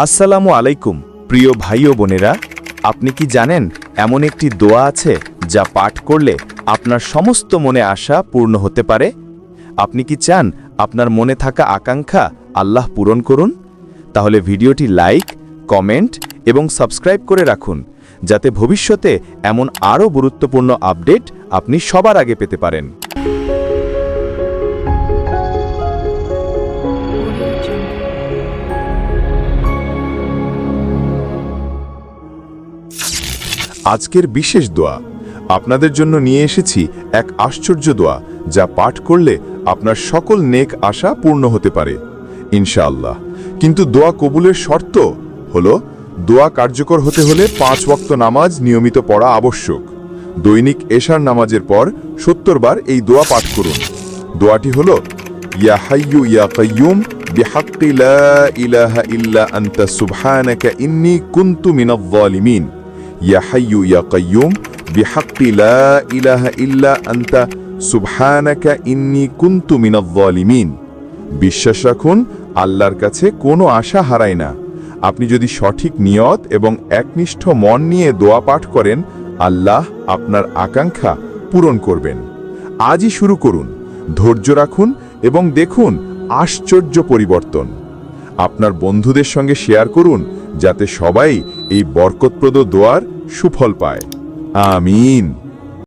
আসসালামু আলাইকুম, প্রিয় ভাই ও বোনেরা। আপনি কি জানেন, এমন একটি দোয়া আছে যা পাঠ করলে আপনার সমস্ত মনে আশা পূর্ণ হতে পারে? আপনি কি চান আপনার মনে থাকা আকাঙ্ক্ষা আল্লাহ পূরণ করুন? তাহলে ভিডিওটি লাইক, কমেন্ট এবং সাবস্ক্রাইব করে রাখুন, যাতে ভবিষ্যতে এমন আরও গুরুত্বপূর্ণ আপডেট আপনি সবার আগে পেতে পারেন। আজকের বিশেষ দোয়া। আপনাদের জন্য নিয়ে এসেছি এক আশ্চর্য দোয়া, যা পাঠ করলে আপনার সকল নেক আশা পূর্ণ হতে পারে। ইনশাআল্লাহ। কিন্তু দোয়া কবুলের শর্ত হল, দোয়া কার্যকর হতে হলে পাঁচ ওয়াক্ত নামাজ নিয়মিত পড়া আবশ্যক। দৈনিক এশার নামাজের পর সত্তর বার এই দোয়া পাঠ করুন। দোয়াটি হল, ইয়া ইয়া কাইয়ুম বিহাক্কি লা ইলাহা ইয়া হাইয়ু ইয়া কাইয়ুম বিহাক্কি লা ইলাহা ইল্লা আনতা সুবহানাকা ইন্নী কুনতু মিনাজ জালিমিন বিশ্বাস রাখুন আল্লাহর কাছে কোনো আশা হারায় না। আপনি যদি সঠিক নিয়ত এবং একনিষ্ঠ মন নিয়ে দোয়া পাঠ করেন, আল্লাহ আপনার আকাঙ্ক্ষা পূরণ করবেন। আজই শুরু করুন। ধৈর্য রাখুন এবং দেখুন আশ্চর্য পরিবর্তন। আপনার বন্ধুদের সঙ্গে শেয়ার করুন যাতে সবাই এই বরকতপ্রদ দোয়ার সুফল পায়। আমিন।